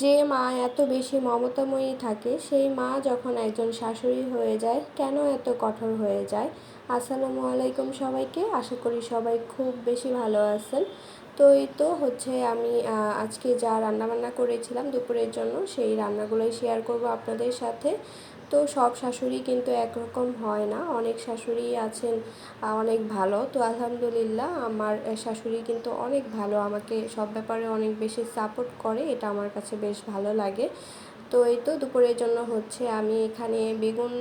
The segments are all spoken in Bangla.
যে মা এত বেশি মমতাময়ী থাকে, সেই মা যখন একজন শাশুড়ি হয়ে যায়, কেন এত কঠোর হয়ে যায়? আসসালামু আলাইকুম সবাইকে। আশা করি সবাই খুব বেশি ভালো আছেন। তো এই তো হচ্ছে আমি আজকে যা রান্নাবান্না করেছিলাম দুপুরের জন্য সেই রান্নাগুলোই শেয়ার করব আপনাদের সাথে। তো সব শাশুড়ি কিন্তু একরকম হয় না। অনেক শাশুড়ি আছেন অনেক ভালো। তো আলহামদুলিল্লাহ আমার শাশুড়ি কিন্তু অনেক ভালো। আমাকে সব ব্যাপারে অনেক বেশি সাপোর্ট করে। এটা আমার কাছে বেশ ভালো লাগে। তো এই তো দুপুরের জন্য হচ্ছে আমি এখানে বেগুন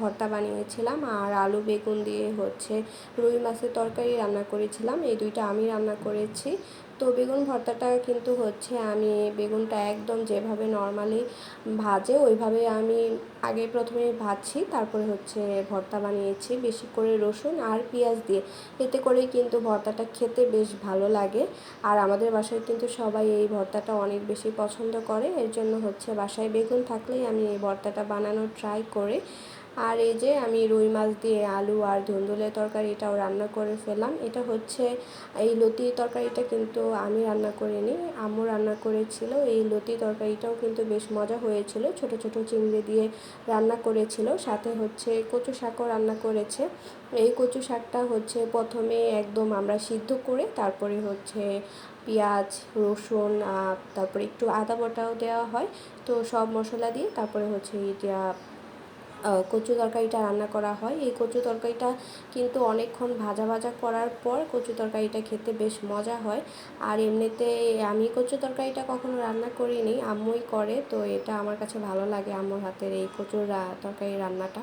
ভর্তা বানিয়েছিলাম আর আলু, বেগুন দিয়ে হচ্ছে রুই মাছের তরকারি রান্না করেছিলাম। এই দুইটা আমি রান্না করেছি। তো বেগুন ভর্তাটা কিন্তু হচ্ছে আমি বেগুনটা একদম যেভাবে নর্মালি ভাজে ওইভাবে আমি আগে প্রথমে ভাজছি, তারপরে হচ্ছে ভর্তা বানিয়েছি বেশি করে রসুন আর পেঁয়াজ দিয়ে। এতে করে কিন্তু ভর্তাটা খেতে বেশ ভালো লাগে। আর আমাদের বাসায় কিন্তু সবাই এই ভর্তাটা অনেক বেশি পছন্দ করে। এর জন্য হচ্ছে বাসায় বেগুন থাকলেই আমি এই ভর্তাটা বানানোর ট্রাই করি। আর এই যে আমি রুই মাছ দিয়ে আলু আর ধুন্দুলের তরকারি এটাও রান্না করে ফেলাম এটা হচ্ছে এই লতি তরকারিটা কিন্তু আমি রান্না করিনি, আম্মু রান্না করেছিল। এই লতি তরকারিটাও কিন্তু বেশ মজা হয়েছিল, ছোট ছোট চিংড়ি দিয়ে রান্না করেছিল। সাথে হচ্ছে কচু শাকও রান্না করেছে। এই কচু শাকটা হচ্ছে প্রথমে একদম আমরা সিদ্ধ করে তারপরে হচ্ছে পেঁয়াজ, রসুন তারপরে একটু আদা বটাও দেওয়া হয়। তো সব মশলা দিয়ে তারপরে হচ্ছে এটা কচু তরকারিটা রান্না করা হয়। এই কচু তরকারিটা কিন্তু অনেকক্ষণ ভাজা ভাজা করার পর কচু তরকারিটা খেতে বেশ মজা হয়। আর এমনিতে আমি কচু তরকারিটা কখনো রান্না করিনি, আম্মুই করে, তো এটা আমার কাছে ভালো লাগে আম্মুর হাতের এই কচুর তরকারি রান্নাটা।